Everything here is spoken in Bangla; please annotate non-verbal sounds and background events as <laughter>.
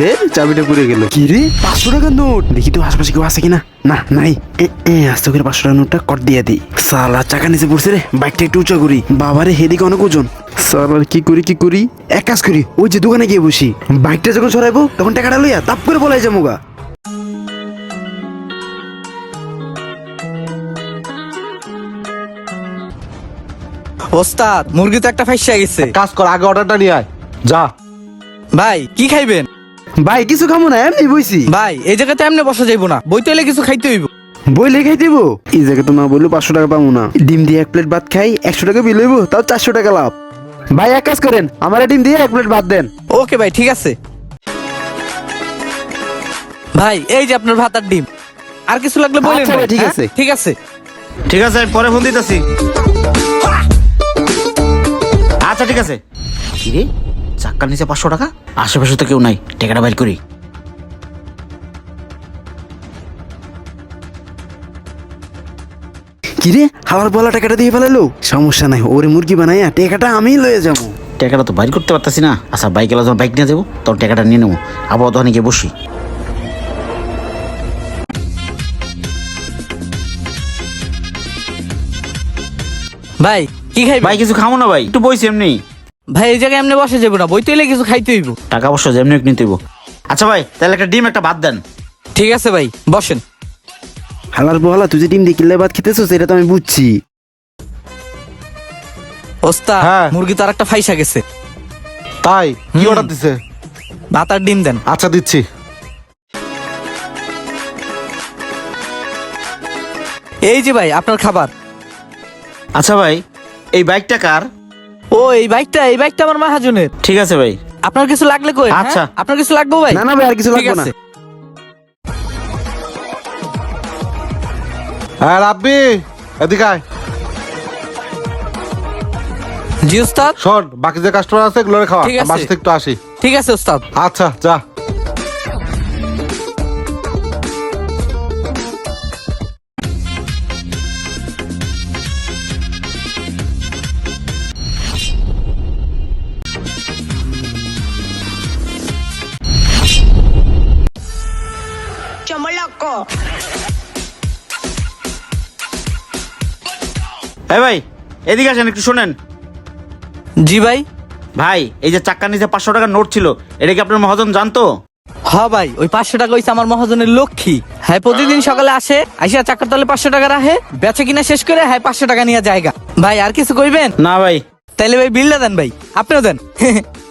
দে চাবিটা পুড়ে গেল। কি রে? পাঁচশো টাকার নোট। দেখি তো আশপাশে কেউ আছে কিনা? না নাই। আস্তে করে পাঁচশো টাকার নোটটা কট দিয়ে দিই। সালা চাকা নিচে পড়ছে রে বাইকটা একটু উঁচা করি। বাবারে হেদিকে অনেক ওজন। সালার কি করি কি করি? এক কাজ করি ওই যে দোকানে গিয়ে বসি। বাইকটা যখন সরাইবো তখন টাকাটা লইয়া তাপ করে বলাই যাব গা। ওস্তাদ মুরগি তো একটা ফাইসা গেছে। কাজ কর আগে অর্ডারটা নিয়ে আয়। যা। ভাই কি খাইবেন? ভাই কিছু খামো না এমনি বইছি। ভাই এই জায়গাতে এমনি বসা যাইবো না। বই তৈলে কিছু খাইতে হইব। বই লেখাই দিব এই জায়গায় তো না বলল পাঁচশো টাকা পাবো না। ডিম দিয়ে এক প্লেট ভাত খাই একশো টাকা বিল হইবো তাও চারশো টাকা লাভ। ভাই এক কাজ করেন আমার ডিম দিয়ে এক প্লেট ভাত দেন। ওকে ভাই ঠিক আছে। ভাই এই যে আপনার ভাত আর ডিম। আর কিছু লাগলে বলেন আচ্ছা ভাই, ঠিক হ্যাঁ? আছে। ঠিক আছে। ঠিক আছে আমি পরে ফোন দিতেছি। আচ্ছা ঠিক আছে। কি রে? চাক্কার নিচে পাঁচশো টাকা? আশেপাশে তো কেউ নাই টাকাটা বাইর করি। কিরে হাওয়ার বলা টাকাটা দিয়ে ফেলালো? সমস্যা নাই ওরে মুরগি বানাইয়া টাকাটা আমি লয়ে যাব। টাকাটা তো বাইর করতে পারতাছি না। আচ্ছা বাইক এলা যখন বাইক নিয়ে যাব তখন টাকাটা নিয়ে নেব। আবার তখন গিয়ে বসি। ভাই কি খাই ভাই কিছু খাব না ভাই একটু বইছি এমনি। ভাই এই জায়গায় এমনি বসে যাব না। বই তৈলে কিছু খাইতে হইব। টাকা অবশ্য যেমনি হোক নিতে হইবো। আচ্ছা ভাই তাহলে একটা ডিম একটা ভাত দেন। ঠিক আছে ভাই বসেন। হালার বলা তুই যে ডিম দিয়ে কিল্লে ভাত খেতেছো সেটা তো আমি বুঝছি। ওস্তাদ হ্যাঁ। মুরগি তো আর একটা ফাইসা গেছে। তাই? কি অর্ডার দিছে? ভাত আর ডিম দেন। আচ্ছা দিচ্ছি। এই যে ভাই আপনার খাবার। আচ্ছা ভাই এই বাইকটা কার? ও এই বাইকটা এই বাইকটা আমার মাহাজনের। ঠিক আছে ভাই। আপনার কিছু লাগলে কই? হ্যাঁ? আচ্ছা। আপনার কিছু লাগবে ভাই? না না ভাই আর কিছু ঠিক লাগবে না। আছে। হ্যাঁ রাব্বি এদিকে আয়। জি ওস্তাদ শোন বাকি যে কাস্টমার আছে এগুলো খাওয়া। ঠিক আছে। বাসা থেকে একটু আসি। ঠিক আছে ওস্তাদ আচ্ছা যা। Chomoloco. এই ভাই এদিকে আসেন একটু শোনেন। জি ভাই। ভাই এই যে চাক্কার নিচে পাঁচশো টাকার নোট ছিল এটা কি আপনার মহাজন জানতো? হ ভাই ওই পাঁচশো টাকা হইছে আমার মহাজনের লক্ষ্মী। হ্যাঁ প্রতিদিন সকালে আসে আইসা চাকার তলে পাঁচশো টাকা রাখে বেচে কিনা শেষ করে হ্যাঁ পাঁচশো টাকা নিয়ে জায়গা ভাই আর কিছু কইবেন? না ভাই। তাইলে ভাই বিলটা দেন ভাই আপনিও দেন। <laughs>